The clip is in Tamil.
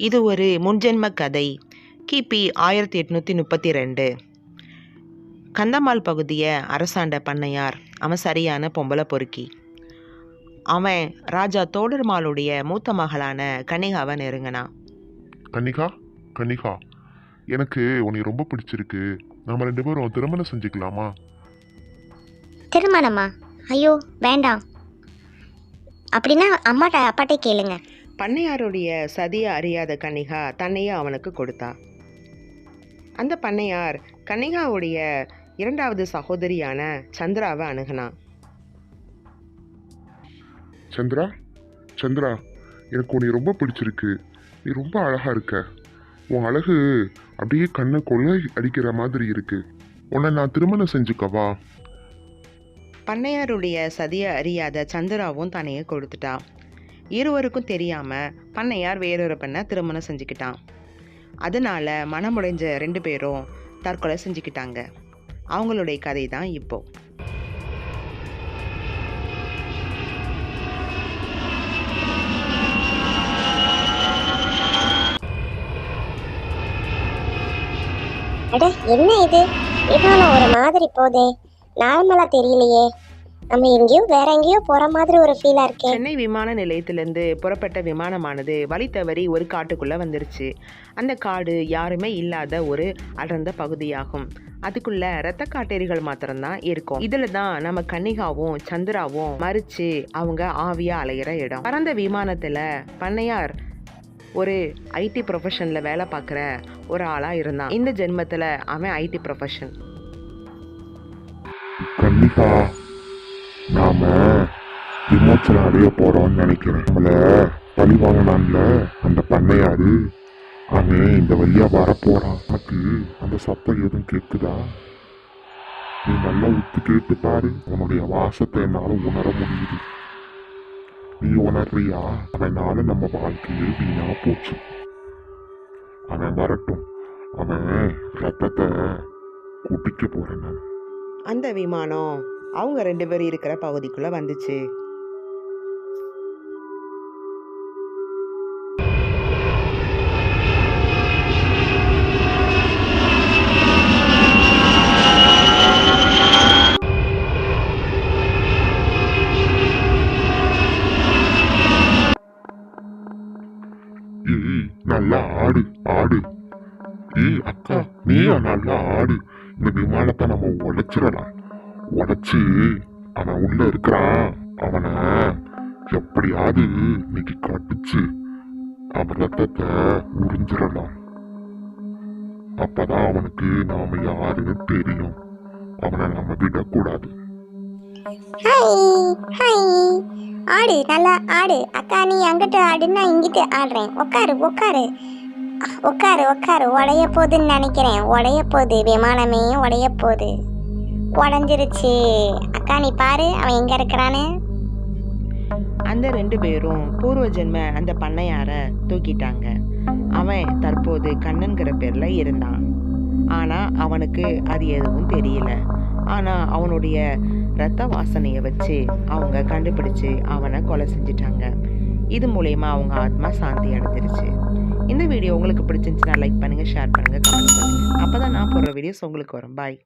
இது ஒரு முன்ஜென்ம கதை. கிபி ஆயிரத்தி எட்நூற்றி முப்பத்தி ரெண்டு. கந்தமால் பகுதியை அரசாண்ட பண்ணையார் அவன் சரியான பொம்பளை பொறுக்கி. அவன் ராஜா தோடர்மாலுடைய மூத்த மகளான கன்னிகாவை நெருங்கினான். கன்னிகா கன்னிகா எனக்கு உன்னை ரொம்ப பிடிச்சிருக்கு. நம்ம ரெண்டு பேரும் திருமணம் செஞ்சுக்கலாமா? திருமணமா? ஐயோ வேண்டாம். அப்படின்னா அம்மாட்ட அப்பாட்டே கேளுங்க. பண்ணையாருடைய சதியை அறியாத கன்னிகா தன்னையே அவனுக்கு கொடுத்தா. அந்த பண்ணையார் கன்னிகாவுடைய இரண்டாவது சகோதரியான சந்திராவை அணுகினான் சந்திரா சந்திரா எனக்கு உன்னை ரொம்ப பிடிச்சிருக்கு. நீ ரொம்ப அழகா இருக்க. உன் அழகு அப்படியே கண்ணை கொள்ளை அடிக்கிற மாதிரி இருக்கு. உன்னை நான் திருமணம் செஞ்சுக்கவா? பண்ணையாருடைய சதியை அறியாத சந்திராவும் தன்னையே கொடுத்துட்டா. இருவருக்கும் தெரியாம பண்ணையார் வேறொரு பெண்ணை திருமணம் செஞ்சுக்கிட்டான். அதனால மனமுடைஞ்ச ரெண்டு பேரும் தற்கொலை செஞ்சுக்கிட்டாங்க. அவங்களுடைய கதை தான் இப்போ. அட என்ன இது? இதான ஒரு மாதிரி போதே. நார்மலா தெரியலையே. நம்ம எங்கேயோ வேற எங்கேயோ போற மாதிரி ஒரு ஃபீலா இருக்கே. சென்னை விமான நிலையத்திலிருந்து புறப்பட்ட விமானமானது வழி தவறி ஒரு காட்டுக்குள்ள வந்துருச்சு. அந்த காடு யாருமே இல்லாத ஒரு அடர்ந்த பகுதியாகும். அதுக்குள்ள இரத்த காட்டேரிகள் மாத்திரம்தான் இருக்கும். இதுல தான் நம்ம கன்னிகாவும் சந்திராவும் மறிச்சு அவங்க ஆவியா அலையிற இடம். பறந்த விமானத்துல பண்ணையார் ஒரு ஐடி ப்ரொஃபஷன்ல வேலை பார்க்குற ஒரு ஆளா இருந்தான். இந்த ஜென்மத்துல அவன் ஐடி ப்ரொஃபஷன் கன்னிகா. நம்ம விமோச்சனம் அடைய போறோம்னு நினைக்கிறேன். நம்மள பழி வாங்கினான்ல அந்த பண்ணையாரு? அவன் இந்த வழியா வர போறான். உனக்கு அந்த சத்தம் எதுவும் கேட்குதா நீ நல்லா உத்து கேட்டு பாரு. உன்னுடைய வாசத்தை என்னால உணர முடியுது. நீ உணர்றியா? அவனால நம்ம வாழ்க்கையே வீணா போச்சு. அவன் வரட்டும். அவன் ரத்தத்தை குடிக்க போறேன் நான். அந்த விமானம் அவங்க ரெண்டு பேரும் இருக்கிற பகுதிக்குள்ள வந்துச்சு. நல்லா ஆடு ஆடு. ஏய் அக்கா நீயா? நல்லா ஆடு. இந்த விமானத்தை நம்ம உடைச்சிடலாம். உடச்சி அவன் உள்ள இருக்கிறான். அவனை எப்படியாவது இன்னைக்கு கடிச்சு அவன் ரத்தத்தை உறிஞ்சிடலாம். அப்பதான் அவனுக்கு நாம யாருன்னு தெரியும். அவனை நம்ம விடக்கூடாது. ஆடு நல்லா ஆடு. அக்கா நீ அங்கிட்டு ஆடு நான் இங்கிட்டு ஆடுறேன். உட்காரு உட்காரு அஹ், உட்காரு உட்காரு உடைய போகுதுன்னு நினைக்கிறேன். உடைய போகுது. விமானமே உடைய போகுது. உடஞ்சிருச்சு. அக்கா நீ பாரு அவன் எங்க இருக்கிறான்னு. அந்த ரெண்டு பேரும் பூர்வ ஜென்ம அந்த பண்ணையார தூக்கிட்டாங்க. அவன் தற்போது கண்ணன்கிற பேர்ல இருந்தான். ஆனா அவனுக்கு அது எதுவும் தெரியல. ஆனா அவனுடைய ரத்த வாசனையை வச்சு அவங்க கண்டுபிடிச்சு அவனை கொலை செஞ்சிட்டாங்க. இது மூலயமா அவங்க ஆத்மா சாந்தி அடைஞ்சிருச்சு. இந்த வீடியோ உங்களுக்கு பிடிச்சிருந்துச்சுன்னா லைக் பண்ணுங்க ஷேர் பண்ணுங்க கமெண்ட் பண்ணுங்க. அப்பதான் நான் போடுற வீடியோஸ் உங்களுக்கு வரும். பாய்